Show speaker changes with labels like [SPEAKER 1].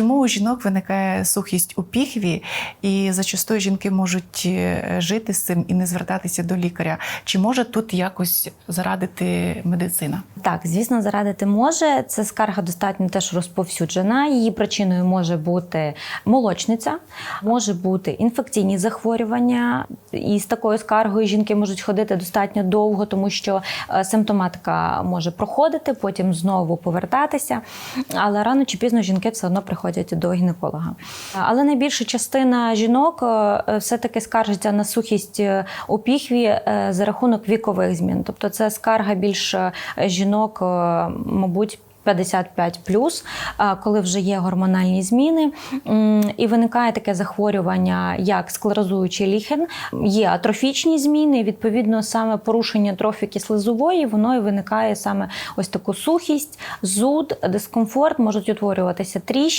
[SPEAKER 1] чому у жінок виникає сухість у піхві, і зачастую жінки можуть е, жити з цим і не звертатися до лікаря? Чи може тут якось зарадити медицина?
[SPEAKER 2] Так, звісно, зарадити може. Це скарга достатньо теж розповсюджена. Її причиною може бути молочниця, може бути інфекційні захворювання. І з такою скаргою жінки можуть ходити достатньо довго, тому що е, симптоматика може проходити, потім знову повертатися. Але рано чи пізно жінки все одно приходять до гінеколога. Але найбільша частина жінок е, все-таки скаржиться на сухість е, у піхві е, за рахунок вікових змін. Тобто це скарга більш е, жінок, е, мабуть. 55 плюс, коли вже є гормональні зміни, і виникає таке захворювання, як склерозуючий ліхен, є атрофічні зміни. Відповідно, саме порушення трофіки слизової, воно і виникає саме ось таку сухість, зуд, дискомфорт, можуть утворюватися тріщини.